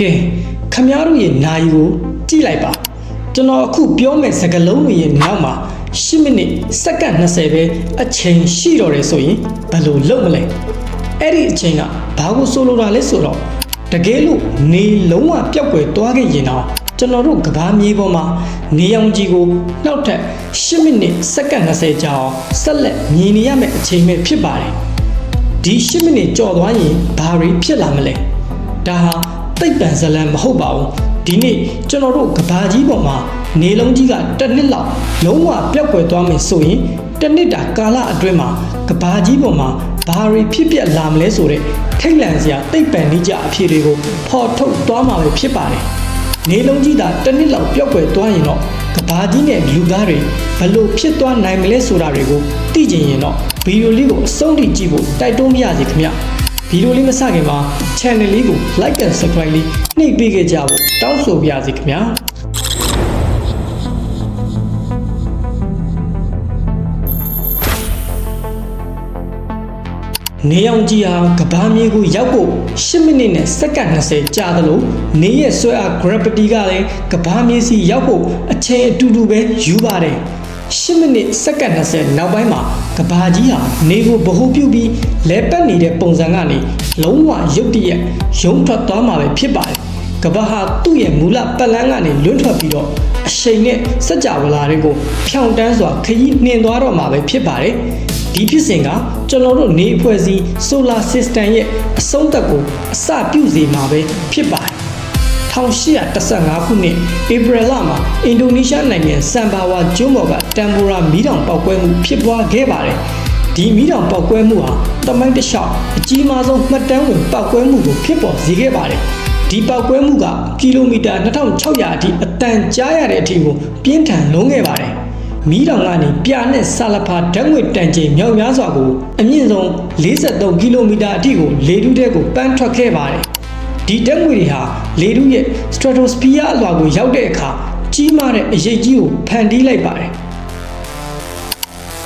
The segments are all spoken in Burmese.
ကဲခမားတို့ရဲ့နာယီကိုကြည့်လိုက်ပါကျွန်တော်အခုပြောမယ့်စကားလုံးတွေရဲ့နောက်မှာ10မိနစ်စက္ကန့်20ပဲအချိန်ရှိတော့တယ်ဆိုရင်ဘယ်လိုလုပ်မလဲအဲ့ဒီအချိန်ကဘာကိုဆိုလိုတာလဲဆိုတော့တကယ်လို့နေလုံးဝပျောက်ကွယ်သွားခဲ့ရင်တော့ကျွန်တော်တို့ကဘာမြေပေါ်မှာနေအောင်ကြီးကိုနောက်ထပ်10မိနစ်စက္ကန့်20ကြာအောင်ဆက်လက်မြင်နေရမယ့်အချိန်ပဲဖြစ်ပါတယ်ဒီ10မိနစ်ကြော်သွားရင်ဘာတွေဖြစ်လာမလဲ ဒါဟာတိတ်ပံဇလံမဟုတ်ပါဘူးဒီနေ့ကျွန်တော်တို့ကဘာကြီးပေါ်မှာနေလုံးကြီးကတစ်နှစ်လောက်လုံးဝပျောက်ကွယ်သွားမယ်ဆိုရင်တစ်နှစ်တာကာလအတွင်းမှာကဘာကြီးပေါ်မှာဘာတွေဖြစ်ပျက်လာမလဲဆိုတဲ့ထိတ်လန့်စရာတိတ်ပံနေကြအဖြေတွေကိုဖော်ထုတ်သွားမှာပဲဖြစ်ပါတယ်နေလုံးကြီးသာတစ်နှစ်လောက်ပျောက်ကွယ်သွားရင်တော့ကဘာကြီးနဲ့လူသားတွေဘယ်လို့ဖြစ်သွားနိုင်မလဲဆိုတာတွေကိုသိချင်ရင်တော့ဗီဒီယိုလေးကိုအဆုံးထိကြည့်ဖို့တိုက်တွန်းပါရစေခင်ဗျ ဗီဒီယိုလေးမစခင်မှာ channel လေးကို like and subscribe လေးနှိပ်ပေးခဲ့ကြဖို့တောင်းဆိုပါရစေခင်ဗျာနေအောင်ကြီးဟာကဘာမြေကိုရောက်ဖို့10မိနစ်နဲ့စက္ကန့်20ကြာသလိုနေရဲ့ဆွဲအား gravity ကလည်းကဘာမြေစီရောက်ဖို့အချိန်အတူတူပဲယူပါတယ် 10မိနစ်စက္ကန့်20နောက်ပိုင်းမှာကဘာကြီးဟာနေကိုဗဟုပြုပြီးလဲပတ်နေတဲ့ပုံစံကနေလုံးဝရုတ်တရက်ရုံထွက်သွားမှာပဲဖြစ်ပါတယ်ကဘာဟာသူ့ရဲ့မူလပတ်လန်းကနေလွတ်ထွက်ပြီးတော့အရှိန်နဲ့စัจ java လာတွေကိုဖြောင်တန်းစွာခရီးနှင်သွားတော့မှာပဲဖြစ်ပါတယ်ဒီဖြစ်စဉ်ကကျွန်တော်တို့နေအဖွဲ့အစည်း solar system ရဲ့အဆုံးသက်ကိုအစပြုစေမှာပဲဖြစ်ပါတယ်1815ခုနှစ်ဧပြီလမှာအင်ဒိုနီးရှားနိုင်ငံစမ်ဘာဝါကျွန်းပေါ်က တမ်ဘူရာမီးတောင်ပောက်ကွဲမှုဖြစ်ပွားခဲ့ပါတယ်။ဒီမီးတောင်ပောက်ကွဲမှုဟာတမိုင်းတစ်လျှောက်အကြီးမားဆုံးမှတ်တမ်းဝင်ပောက်ကွဲမှုကိုဖြစ်ပေါ်စေခဲ့ပါတယ်။ဒီပောက်ကွဲမှုကကီလိုမီတာ2600အထိအတန်ကြားရတဲ့အထိကိုပြင်းထန်လွန်းခဲ့ပါတယ်။မီးတောင်ကနေပြာနဲ့ဆာလဖာဓာတ်ငွေတန်ချိန်မြောက်များစွာကိုအမြင့်ဆုံး43ကီလိုမီတာအထိကိုလေထုထဲကိုပန်းထွက်ခဲ့ပါတယ်။ဒီဓာတ်ငွေတွေဟာလေထုရဲ့ stratosphere အလွှာကိုရောက်တဲ့အခါကြီးမားတဲ့အရေးကြီးကိုဖန်တီးလိုက်ပါတယ်။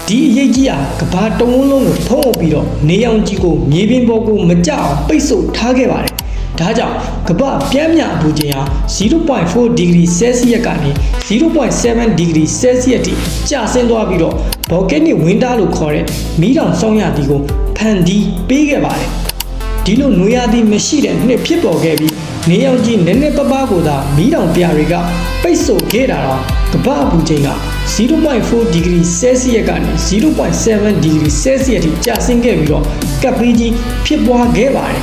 ဒီအရေးကြီးဟာကဘာတဝန်းလုံးကိုဖုံးအုပ်ပြီးတော့နေအောင်ကြီးကိုမြေပြင်ပေါ်ကိုမကျအောင်ပိတ်ဆို့ထားခဲ့ပါတယ်။ဒါကြောင့်ကဘာပြင်းမြအပူချိန်ဟာ0.4 degree Celsius ကနေ0.7 degree Celsius ထိကျဆင်းသွားပြီးတော့ volcanic winter လို့ခေါ်တဲ့မီးတောင်ဆောင်းရာသီကိုဖန်တီးပေးခဲ့ပါတယ်။ဒီလိုနွေရာသီမရှိတဲ့နှစ်ဖြစ်ပေါ်ခဲ့ပြီး နေအောင်ကြီးနည်းနည်းပပကိုသာမီးတောင်ပြတွေကပိတ်ဆို့ခဲ့တာတော့ကမ္ဘာအပူချိန်က0.4 degree Celsius ကနေ0.7 degree Celsius ထိကျဆင်းခဲ့ပြီးတော့ကပ်ပေးကြီးဖြစ်ပွားခဲ့ပါတယ်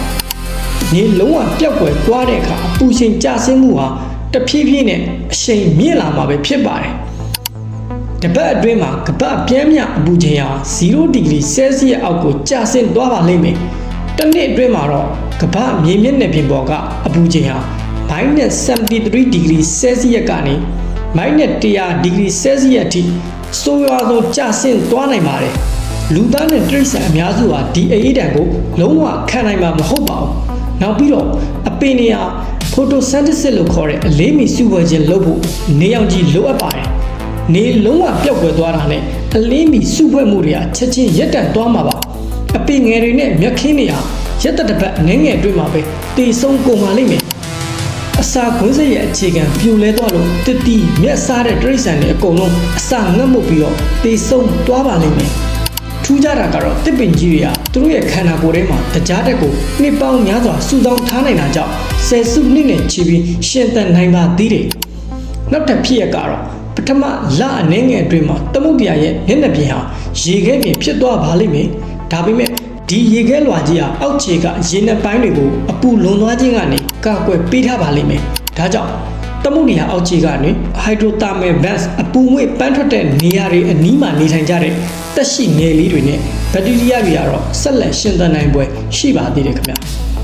။နေလုံးဝပျောက်ကွယ်သွားတဲ့အခါအပူချိန်ကျဆင်းမှုဟာတဖြည်းဖြည်းနဲ့အရှိန်မြင့်လာမှာပဲဖြစ်ပါတယ်။တပတ်အတွင်းမှာကပတ်ပြင်းမြအပူချိန်ဟာ0ဒီဂရီဆဲလ်စီယပ်အောက်ကိုကျဆင်းသွားပါလိမ့်မယ်။တစ်နှစ်အတွင်းမှာတော့ ကပတ်မြေမျက်နှာပြင်ပေါ်ကအပူချိန်ဟာ -73 ဒီဂရီဆဲလ်စီယပ်ကနေ -100 ဒီဂရီဆဲလ်စီယပ်အထိဆိုးရွားဆုံးကျဆင်းသွားနိုင်ပါတယ်။လူသားနဲ့တိရစ္ဆာန်အများစုဟာဒီအအေးဒဏ်ကိုလုံးဝခံနိုင်မှာမဟုတ်ပါဘူး။နောက်ပြီးတော့အပင်တွေဟာ photosynthesis လို့ခေါ်တဲ့အလေးမီစုဝဲခြင်းလုပ်ဖို့နေအောင်ကြီးလိုအပ်ပါတယ်။နေလုံးဝပျောက်ကွယ်သွားတာနဲ့အလင်းမီစုဖွဲ့မှုတွေကချက်ချင်းရက်တန့်သွားမှာပါအပင်ငယ်တွေနဲ့မြက်ခင်းတွေဟာ ရက်တက်တစ်ပတ်ငယ်ငယ်အတွင်းမှာပဲတေဆုံးကုန်ပါလိမ့်မယ်အစာခွင်းစက်ရဲ့အခြေခံပြိုလဲသွားလို့တစ်တီမြက်စားတဲ့တရိษံတွေအကုန်လုံးအစာငတ်မှုတ်ပြီးတော့တေဆုံးသွားပါလိမ့်မယ်ထူးခြားတာကတော့တစ်ပင်ကြီးတွေကသူတို့ရဲ့ခန္ဓာကိုယ်ထဲမှာတကြားတက်ကိုနှစ်ပေါင်းများစွာစုဆောင်းထားနိုင်တာကြောင့်ဆယ်စုနှစ်နဲ့ချီပြီးရှင်သန်နိုင်ပါသေးတယ်နောက်တစ်ဖြစ်ရကတော့ပထမလအနေငယ်အတွင်းမှာသမုဒ္ဒရာရဲ့မျက်နှာပြင်ဟာရေခဲပြင်ဖြစ်သွားပါလိမ့်မယ်ဒါပေမဲ့ ဒီရေခဲလွှာကြီးဟာအောက်ခြေကရေနက်ပိုင်းတွေကိုအပူလွန်သွားခြင်းကနေကာကွယ်ပေးထားပါလိမ့်မယ်ဒါကြောင့်သမုဒ္ဒရာအောက်ခြေကနေ hydrothermal vents အပူငွေ့ပန်းထွက်တဲ့နေရာတွေအနီးမှာနေထိုင်ကြတဲ့တက်ရှိငယ်လေးတွေနဲ့ဘက်တီးရီးယားတွေကတော့ဆက်လက်ရှင်သန်နိုင်ပွဲရှိပါသေးတယ်ခင်ဗျာ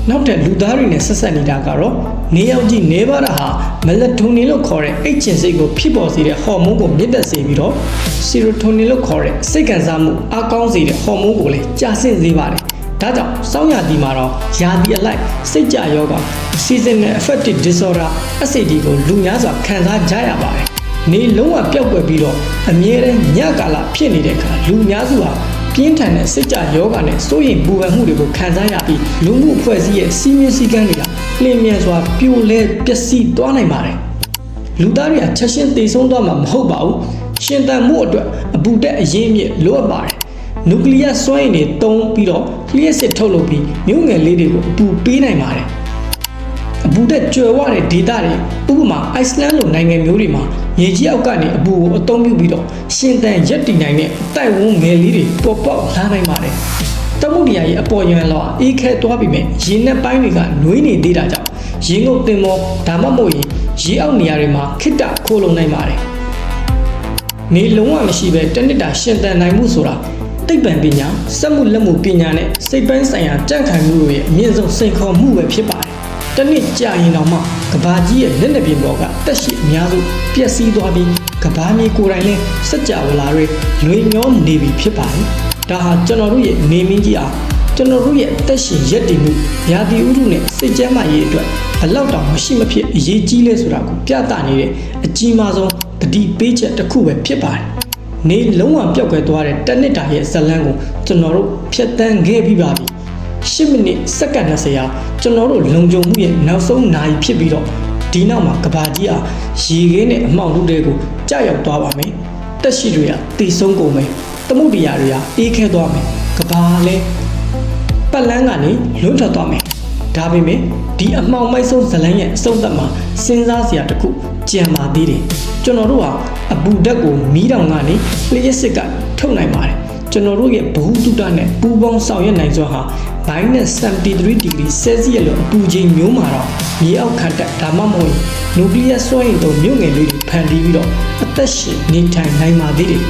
နောက်တဲ့လူသားတွေနဲ့ဆက်ဆက်နေတာကတော့နေရောက်ကြည့်နေပါတာဟာမလက်တိုနင်လို့ခေါ်တဲ့အိတ်ချင်စိတ်ကိုဖြစ်ပေါ်စေတဲ့ဟော်မုန်းကိုမြင့်တက်စေပြီးတော့ဆီရိုတိုနင်လို့ခေါ်တဲ့စိတ်ခံစားမှုအကောင်းစေတဲ့ဟော်မုန်းကိုလည်းကျဆင်းစေပါတယ်။ ဒါကြောင့်စောင်းရာသီမှာတော့ယာသီအလိုက်စိတ်ကြယောဂ seasonal affective disorder SAD ကိုလူများစွာခံစားကြရပါတယ်။နေလုံးဝပျောက်ကွယ်ပြီးတော့အမြဲတမ်းညကာလဖြစ်နေတဲ့အခါလူများစုဟာပြပြင်းထန်တဲ့စိတ်ကြယောဂနဲ့စိုးရိမ်ပူပန်မှုတွေကိုခံစားရပြီးလူမှုအဖွဲ့အစည်းရဲ့စီးမြင်စည်းကမ်းတွေကလျင်မြန်စွာပြိုလဲပျက်စီးသွားနိုင်ပါတယ်လူသားတွေကချက်ချင်းတည်ဆုံးသွားမှာမဟုတ်ပါဘူးရှင်သန်မှုအတွက်အပူတက်အရင်မြစ်လိုအပ်ပါတယ် နျူကလ িয়ার စွမ်းအင်တွေတုံးပြီးတော့လျှက်စစ်ထုတ်လုပ်ပြီးမြို့ငယ်လေးတွေကိုအပူပေးနိုင်ပါတယ်အပူတက်ကျွယ်ဝတဲ့ဒေသတွေဥပမာအိုက်စလန်လိုနိုင်ငံမျိုးတွေမှာမြေကြီးအောက်ကနေအပူကိုအသုံးပြုပြီးတော့ရှင်သန်ရက်တည်နိုင်တဲ့အတိုက်ဝန်းငယ်လေးတွေပေါ်ပေါက်လာနိုင်ပါတယ်။တမုတ်တရားရဲ့အပေါ်ယံလောအေးခဲသွားပြီမဲ့ရေနက်ပိုင်းတွေကနှွေးနေသေးတာကြောင့်ရေငုပ်တင်မောဒါမှမဟုတ်ရင်ရေအောက်နေရာတွေမှာခိတ္တခိုးလုံနိုင်ပါတယ်။နေလုံးဝမရှိပဲတစ်နှစ်တာရှင်သန်နိုင်မှုဆိုတာ သိပ္ပံပညာစက်မှုလက်မှုပညာနဲ့စိတ်ပိုင်းဆိုင်ရာကြံ့ခိုင်မှုတွေရဲ့အမြင့်ဆုံးစိန်ခေါ်မှုပဲဖြစ်ပါတယ်။တစ်နှစ်ကြာရင်တော့မှကဘာကြီးရဲ့လက်နက်ပြင်ပေါ်ကတက်ရှိအများစုပျက်စီးသွားပြီးကဘာမြေကိုယ်တိုင်လည်းစက်ကြဝဠာတွေလွေမျောနေပြီဖြစ်ပါတယ်။ဒါဟာကျွန်တော်တို့ရဲ့နေမင်းကြီးအားကျွန်တော်တို့ရဲ့တက်ရှိရက်တည်မှုရာသီဥတုနဲ့စိတ်ကျန်းမာရေးအတွက်ဘလောက်တောင်မရှိမဖြစ်အရေးကြီးလဲဆိုတာကိုပြသနေတဲ့အကြီးမားဆုံးတတိပေးချက်တစ်ခုပဲဖြစ်ပါတယ်။ နေလုံးဝပျောက်ကွယ်သွားတဲ့တစ်နှစ်တာရဲ့ဇတ်လန်းကိုကျွန်တော်တို့ဖြတ်တန်းခဲ့ပြီးပါပြီ10မိနစ်စက္ကန့်20ဟာကျွန်တော်တို့လုံခြုံမှုရဲ့နောက်ဆုံးနာရီဖြစ်ပြီးတော့ဒီနောက်မှာကဘာကြီးအားရေခဲနဲ့အမှောင်ထုတွေကိုကြာရောက်သွားပါမယ်တက်ရှိတွေကတည်ဆုံးကုန်မယ်သမုဒ္ဒရာတွေကအေးခဲသွားမယ်ကဘာလည်းပတ်လန်းကနေလွတ်ထွက်သွားမယ် ဒါပေမဲ့ဒီအမှောင်မိုက်ဆုံးဇလန်းရဲ့အဆုံးသတ်မှာစဉ်းစားစရာတစ်ခုကြံပါသေးတယ်ကျွန်တော်တို့ဟာအပူဓာတ်ကိုမီးတောင်ကနေလျှက်စစ်ကထုတ်နိုင်ပါတယ်ကျွန်တော်တို့ရဲ့ဘ ഹു တုတနဲ့ပူပေါင်းဆောင်ရွက်နိုင်စွာဟာ-73 degree Celsius လို့အပူချိန်မျိုးမှာတော့မြေအောက်ခံတက်ဒါမှမဟုတ်နျူကလ িয়ার စွမ်းအင်တို့မြို့ငယ်လေးတွေဖန်တီးပြီးတော့အသက်ရှင်နေထိုင်နိုင်ပါသေးတယ်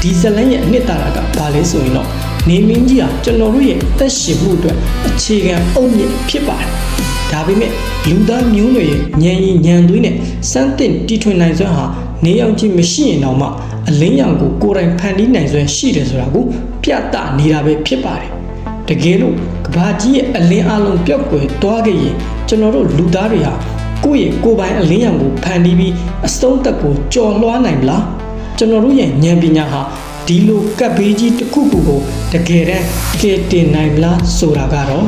ဒီဇလန်ရဲ့အနှစ်သာရကဘာလဲဆိုရင်တော့ နေမင်းကြီးဟာကျွန်တော်တို့ရဲ့အသက်ရှင်မှုအတွက်အခြေခံအုတ်မြစ်ဖြစ်ပါတယ်ဒါပေမဲ့လူသားမျိုးနွယ်ရဲ့ဉာဏ်ရည်ဉာဏ်သွေးနဲ့စမ်းသင့်တီထွင်နိုင်စွမ်းဟာနေအောင်ချင်းမရှိရင်တော့မှအလင်းရောင်ကိုကိုယ်တိုင်ဖန်တီးနိုင်စွမ်းရှိတယ်ဆိုတာကိုပြသနေတာပဲဖြစ်ပါတယ်တကယ်လို့ကဘာကြီးရဲ့အလင်းအလုံးပျောက်ကွယ်သွားခဲ့ရင်ကျွန်တော်တို့လူသားတွေဟာကိုယ့်ရဲ့ကိုယ်ပိုင်အလင်းရောင်ကိုဖန်တီးပြီးအစုံးသက်ကိုကြော်လွှားနိုင်မလားကျွန်တော်တို့ရဲ့ဉာဏ်ပညာဟာ ဒီလိုကပ်ဘေးကြီးတစ်ခုခုကိုတကယ်တမ်းကယ်တင်နိုင်မလားဆိုတာကတော့